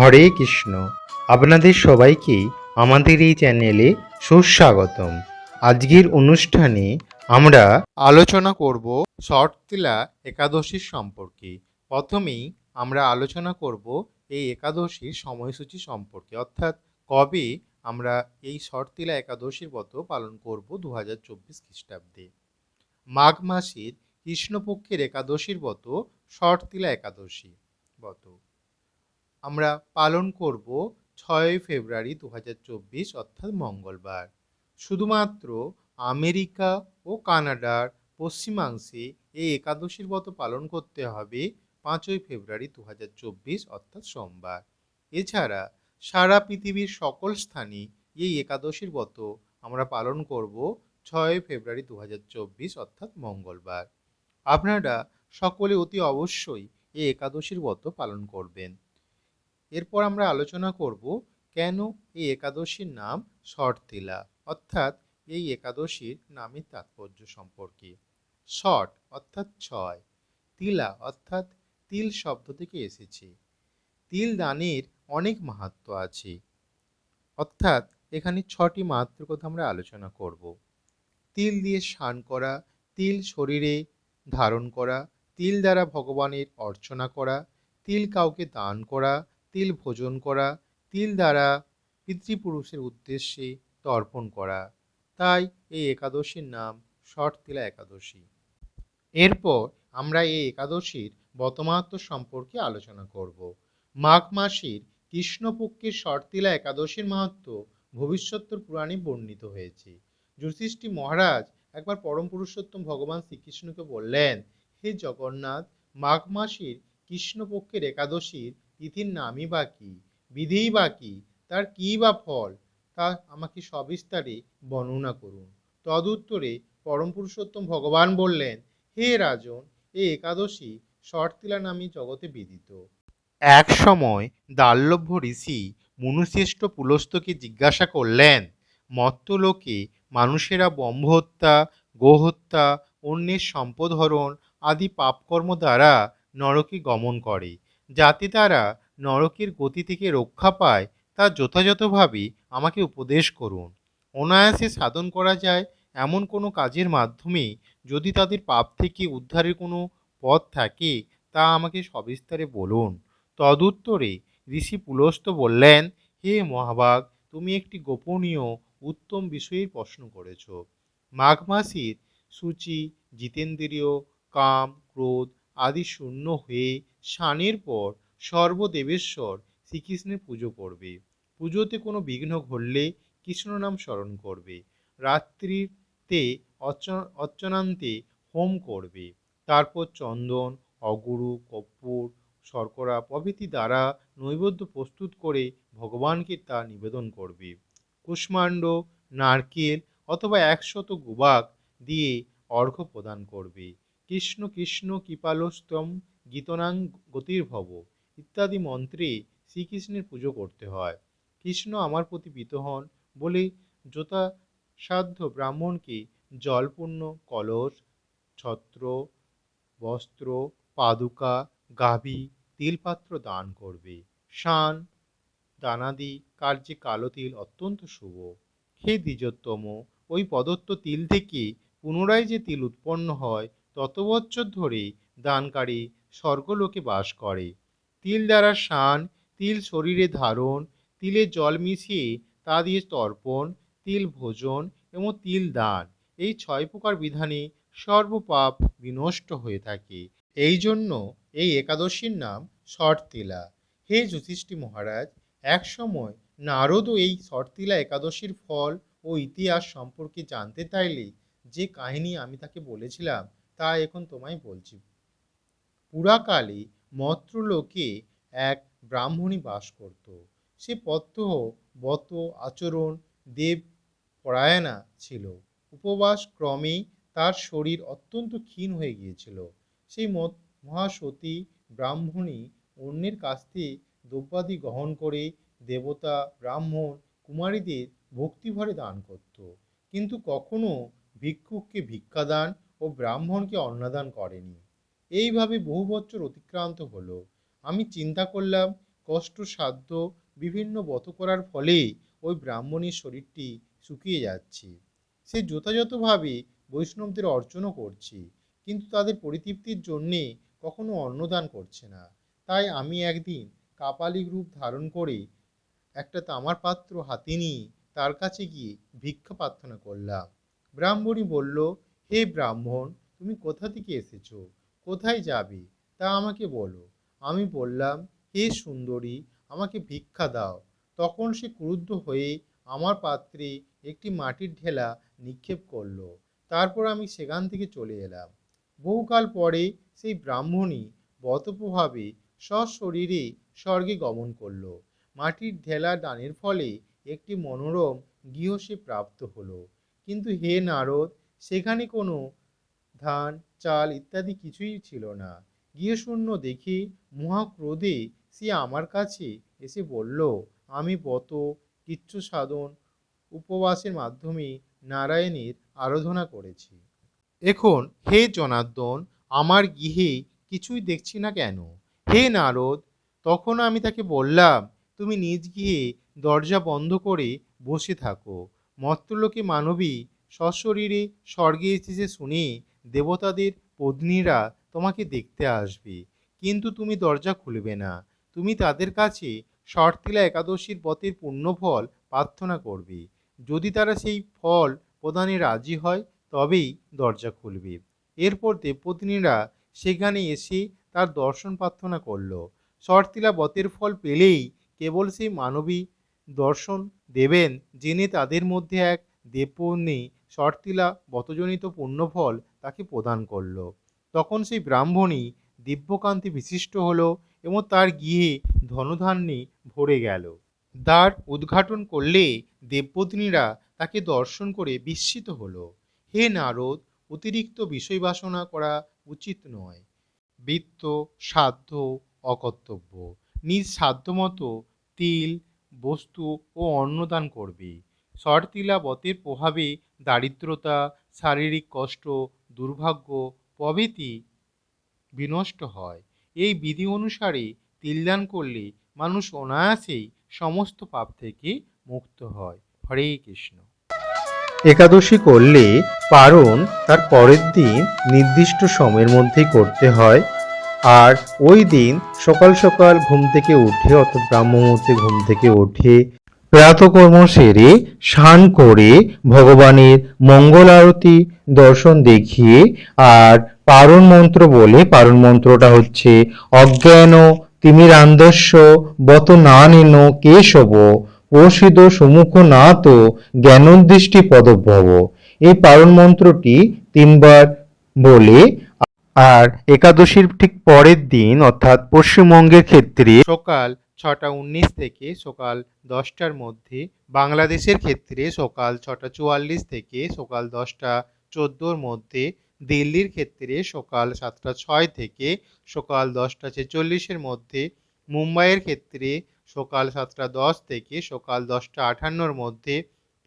হরে কৃষ্ণ। আপনাদের সবাইকে আমাদের এই চ্যানেলে সুস্বাগতম। আজকের অনুষ্ঠানে আমরা আলোচনা করব শর্তিলা একাদশীর সম্পর্কে। প্রথমেই আমরা আলোচনা করব এই একাদশীর সময়সূচি সম্পর্কে, অর্থাৎ কবে আমরা এই শর্তিলা একাদশীর ব্রত পালন করব দু হাজার চব্বিশ খ্রিস্টাব্দে। মাঘ মাসের কৃষ্ণপক্ষের একাদশীর ব্রত শর্তিলা একাদশী ব্রত। আমরা পালন করব ছয় ফেব্রুয়ারি দু হাজার চব্বিশ, অর্থাৎ মঙ্গলবার। শুধুমাত্র আমেরিকা ও কানাডার পশ্চিমাংশে এই একাদশীর ব্রত পালন করতে হবে পাঁচই ফেব্রুয়ারি দু হাজার চব্বিশ, অর্থাৎ সোমবার। এছাড়া সারা পৃথিবীর সকল স্থানে এই একাদশীর ব্রত আমরা পালন করব ছয় ফেব্রুয়ারি দু হাজার চব্বিশ, অর্থাৎ মঙ্গলবার। আপনারা সকলে অতি অবশ্যই এই একাদশীর ব্রত পালন করবেন। এরপর আমরা আলোচনা করব কেন এই একাদশীর নাম শর্তিলা, অর্থাৎ এই একাদশীর নামের তাৎপর্য সম্পর্কে। শট অর্থাৎ ছয়, তিলা অর্থাৎ তিল শব্দ থেকে এসেছে। তিল দানের অনেক মাহাত্ম আছে। অর্থাৎ এখানে ছটি মাহাত্মের কথা আমরা আলোচনা করব। তিল দিয়ে স্নান করা, তিল শরীরে ধারণ করা, তিল দ্বারা ভগবানের অর্চনা করা, তিল কাউকে দান করা তিল ভোজন করা, তিল দ্বারা পিতৃপুরুষের উদ্দেশ্যে তর্পণ করা। তাই এই একাদশীর নাম শর্তিলা একাদশী। এরপর আমরা এই একাদশীর বতমাহাত্ম সম্পর্কে আলোচনা করব। মাঘ মাসের কৃষ্ণপক্ষের শর্তিলা একাদশীর মাহাত্ম ভবিষ্যত্তর পুরাণে বর্ণিত হয়েছে। যুধিষ্ঠি মহারাজ একবার পরম পুরুষোত্তম ভগবান শ্রীকৃষ্ণকে বললেন, হে জগন্নাথ, মাঘ মাসের কৃষ্ণপক্ষের একাদশীর তিথির নামই বা কী? বিধিই বা কী? তার কী বা ফল? তা আমাকে সবিস্তারে বর্ণনা করুন। তদুত্তরে পরম পুরুষোত্তম ভগবান বললেন, হে রাজন, এ একাদশী শর্তিলা নামে জগতে বিদিত। এক সময় দাল্লভ্য ঋষি মুনুশ্রেষ্ঠ পুলস্তকে জিজ্ঞাসা করলেন, মত্তলোকে মানুষেরা ব্রহ্ম হত্যা গোহত্যা, অন্যের সম্পদ সম্পদহরণ আদি পাপকর্ম দ্বারা নরকে গমন করে যাতে তারা নরকের গতি থেকে রক্ষা পায়, তা যথাযথভাবে আমাকে উপদেশ করুন। অনায়াসে সাধন করা যায় এমন কোনো কাজের মাধ্যমে যদি তাদের পাপ থেকে উদ্ধারের কোনো পথ থাকে, তা আমাকে সবিস্তারে বলুন। তদুত্তরে ঋষি পুলস্ত বললেন, হে মহাভাগ তুমি একটি গোপনীয়, উত্তম বিষয়ের প্রশ্ন করেছ। মাঘ মাসের সূচি, জিতেন্দ্রীয়, কাম, ক্রোধ আদি শূন্য হয়ে স্নানের পর সর্বদেবেশ্বর শ্রীকৃষ্ণের পুজো করবে। পুজোতে কোনো বিঘ্ন ঘটলে কৃষ্ণ নাম স্মরণ করবে। রাত্রিতে অর্চনান্তে হোম করবে। তারপর চন্দন, অগুরু, কর্পূর, শর্করা প্রভৃতি দ্বারা নৈবেদ্য প্রস্তুত করে ভগবানকে তা নিবেদন করবে। কুষ্মাণ্ড, নারকেল অথবা একশত গুবাক দিয়ে অর্ঘ্য প্রদান করবে। কৃষ্ণ কৃষ্ণ কৃপালস্তম গীতনাং গতির্ভব ইত্যাদি মন্ত্রে শ্রীকৃষ্ণের পুজো করতে হয়। কৃষ্ণ আমার প্রতি প্রীত হন বলে যথাসাধ্য ব্রাহ্মণকে জলপূর্ণ, কলস, ছত্র, বস্ত্র, পাদুকা, গাভী, তিলপাত্র দান করবে। শান, দানাদি কার্যে কালো তিল অত্যন্ত শুভ। হে দ্বিজোত্তম, ওই প্রদত্ত তিল থেকে পুনরায় যে তিল উৎপন্ন হয় তত বছর ধরে দানকারী স্বর্গলোকে বাস করে। তিল দ্বারা শান তিল শরীরে ধারণ, তিলে জল মিশিয়ে তা দিয়ে তর্পণ, তিল ভোজন এবং তিল দান। এই ছয় প্রকার বিধানে সর্বপাপ বিনষ্ট হয়ে থাকে। এই জন্য এই একাদশীর নাম শর্তিলা হে যুধিষ্ঠি মহারাজ, এক সময় নারদও এই শর্তিলা একাদশীর ফল ও ইতিহাস সম্পর্কে জানতে চাইলে যে কাহিনী আমি তাকে বলেছিলাম, তা এখন তোমায় বলছি। পুরাকালে মত্রলোকে এক ব্রাহ্মণী বাস করত। সে পত্যহ বত আচরণ, দেব পরায়ণা ছিল। উপবাস ক্রমে তার শরীর অত্যন্ত ক্ষীণ হয়ে গিয়েছিল। সেই মহাসতী ব্রাহ্মণী অন্যের কাছ থেকে দ্রব্যাদি গ্রহণ করে দেবতা, ব্রাহ্মণ, কুমারীদের ভক্তিভরে দান করত। কিন্তু কখনো ভিক্ষুককে ভিক্ষাদান ও ব্রাহ্মণকে অন্নদান করেনি। এইভাবে বহু বছর অতিক্রান্ত হলো। আমি চিন্তা করলাম কষ্টসাধ্য বিভিন্ন ব্রত করার ফলে ওই ব্রাহ্মণের শরীরটি শুকিয়ে যাচ্ছে। সে যথাযথভাবে বৈষ্ণবদের অর্চনও করছে, কিন্তু তাদের পরিতৃপ্তির জন্যে কখনো অন্নদান করছে না। তাই আমি একদিন কাপালিক রূপ ধারণ করে একটা তামার পাত্র হাতে নিয়ে তার কাছে গিয়ে ভিক্ষা প্রার্থনা করলাম। ব্রাহ্মণী বলল, হে ব্রাহ্মণ, তুমি কোথা থেকে এসেছ? কোথায় যাবে? তা আমাকে বলো। আমি বললাম, হে সুন্দরী, আমাকে ভিক্ষা দাও। তখন সে ক্রুদ্ধ হয়ে আমার পাত্রে একটি মাটির ঢেলা নিক্ষেপ করল। তারপর আমি সেখান থেকে চলে এলাম। বহুকাল পরে সেই ব্রাহ্মণী বতপ্রভাবে সশরীরে স্বর্গে গমন করল। মাটির ঢেলা দানের ফলে একটি মনোরম গৃহ সে প্রাপ্ত হলো। কিন্তু হে নারদ, সেখানে কোনো ধান, চাল ইত্যাদি কিছুই ছিল না। গৃহশূন্য দেখে মহাক্রোধে সে আমার কাছে এসে বলল, আমি বত কিচ্ছু সাধন, উপবাসের মাধ্যমে নারায়ণের আরাধনা করেছি। এখন হে জনার্দন, আমার গৃহে কিছুই দেখছি না কেন? হে নারদ, তখন আমি তাকে বললাম, তুমি নিজ গৃহে দরজা বন্ধ করে বসে থাকো। মর্তলোকে মানবী সশরীরে স্বর্গে এসেছে শুনে দেবতাদের পত্নীরা তোমাকে দেখতে আসবে। কিন্তু তুমি দরজা খুলবে না। তুমি তাদের কাছে শর্তিলা একাদশীর পথের ফল প্রার্থনা করবে। যদি তারা সেই ফল প্রদানে রাজি হয়, তবেই দরজা খুলবে। এরপর দেবপত্নীরা সেখানে এসে তার দর্শন প্রার্থনা করল। শর্তিলা বতের ফল পেলেই কেবল সেই মানবী দর্শন দেবেন জেনে তাদের মধ্যে এক দেবপত্নী শর্তিলা বতজনিত পুণ্যফল তাকে প্রদান করল। তখন সেই ব্রাহ্মণী দিব্যকান্তি বিশিষ্ট হলো এবং তার গৃহে ধনধান্যে ভরে গেল। দ্বার উদ্ঘাটন করলে দেবপত্নীরা তাকে দর্শন করে বিস্মিত হল। হে নারদ, অতিরিক্ত বিষয় বাসনা করা উচিত নয়। বৃত্ত, সাধ্য, অকর্তব্য। নিজ সাধ্যমতো তিল, বস্তু ও অন্নদান করবে। শর্তিলা বতের প্রভাবে দারিদ্রতা, শারীরিক কষ্ট, দুর্ভাগ্য, প্রভৃতি বিনষ্ট হয়। এই বিধি অনুসারে তিলদান করলে মানুষ অনায়াসেই সমস্ত পাপ থেকে মুক্ত হয়। হরে কৃষ্ণ। একাদশী করলে পারণ তার পরের দিন নির্দিষ্ট সময়ের মধ্যেই করতে হয়। আর ওই দিন সকাল সকাল ঘুম থেকে উঠে, অর্থাৎ ব্রাহ্ম মুহূর্তে ঘুম থেকে উঠে প্রাতকর্ম সেরে স্নান করে ভগবানের মঙ্গল আরতি দর্শন দেখিয়ে আর পারণ মন্ত্র বলে পারণ মন্ত্রটা হচ্ছে, অজ্ঞান তিমিরান্ধস্য বত না নেন কেশব প্রসিদ সুমুখ না তো জ্ঞানোদৃষ্টি পদভব। এই পারণ মন্ত্রটি তিনবার বলে, আর একাদশীর ঠিক পরের দিন, অর্থাৎ পশ্চিমবঙ্গের ক্ষেত্রে সকাল ছটা উনিশ থেকে সকাল দশটার মধ্যে, বাংলাদেশের ক্ষেত্রে সকাল ছটা চুয়াল্লিশ থেকে সকাল দশটা চোদ্দোর মধ্যে, দিল্লির ক্ষেত্রে সকাল সাতটা ছয় থেকে সকাল দশটা ছেচল্লিশের মধ্যে, মুম্বাইয়ের ক্ষেত্রে সকাল সাতটা দশ থেকে সকাল দশটা আটান্নর মধ্যে,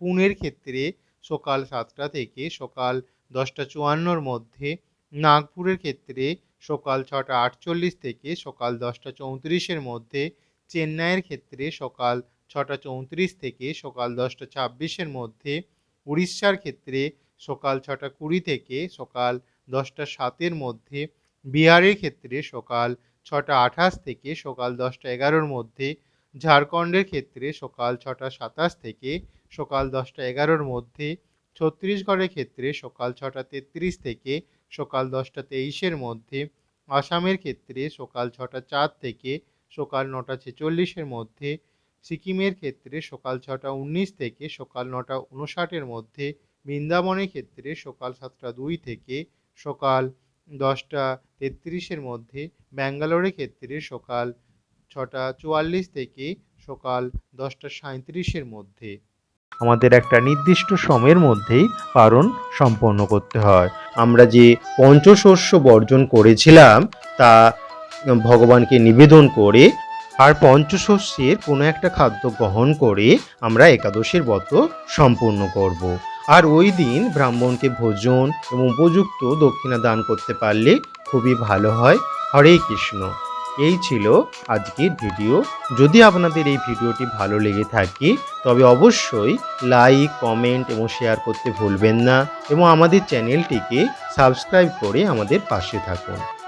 পুনের ক্ষেত্রে সকাল সাতটা থেকে সকাল দশটা চুয়ান্নর মধ্যে, নাগপুরের ক্ষেত্রে সকাল ছটা আটচল্লিশ থেকে সকাল দশটা চৌত্রিশের মধ্যে চেন্নাইয়ের ক্ষেত্রে সকাল ছটা চৌত্রিশ থেকে সকাল দশটা ছাব্বিশের মধ্যে, উড়িষ্যার ক্ষেত্রে সকাল ছটা কুড়ি থেকে সকাল দশটা সাতের মধ্যে, বিহারের ক্ষেত্রে সকাল ছটা আঠাশ থেকে সকাল দশটা এগারোর মধ্যে, ঝাড়খণ্ডের ক্ষেত্রে সকাল ছটা সাতাশ থেকে সকাল দশটা এগারোর মধ্যে, ছত্তিশগড়ের ক্ষেত্রে সকাল ছটা তেত্রিশ থেকে সকাল দশটা তেইশের মধ্যে, আসামের ক্ষেত্রে সকাল ছটা চার থেকে সকাল নটা ছেচল্লিশের মধ্যে, সিকিমের ক্ষেত্রে সকাল ছটা উনিশ থেকে সকাল নটা উনষাটের মধ্যে, বৃন্দাবনের ক্ষেত্রে সকাল সাতটা দুই থেকে সকাল দশটা তেত্রিশের মধ্যে, ব্যাঙ্গালোরের ক্ষেত্রে সকাল ছটা চুয়াল্লিশ থেকে সকাল দশটা সাঁত্রিশের মধ্যে। আমাদের একটা নির্দিষ্ট সময়ের মধ্যেই পারণ সম্পন্ন করতে হয়। আমরা যে পঞ্চশস্য বর্জন করেছিলাম, তা ভগবানকে নিবেদন করে আর পঞ্চশস্যের কোনো একটা খাদ্য গ্রহণ করে আমরা একাদশীর ব্রত সম্পূর্ণ করব। আর ওই দিন ব্রাহ্মণকে ভোজন এবং উপযুক্ত দক্ষিণা দান করতে পারলে খুবই ভালো হয়। হরে কৃষ্ণ। এই ছিল আজকের ভিডিও। যদি আপনাদের এই ভিডিওটি ভালো লেগে থাকে, তবে অবশ্যই লাইক, কমেন্ট এবং শেয়ার করতে ভুলবেন না এবং আমাদের চ্যানেলটিকে সাবস্ক্রাইব করে আমাদের পাশে থাকুন।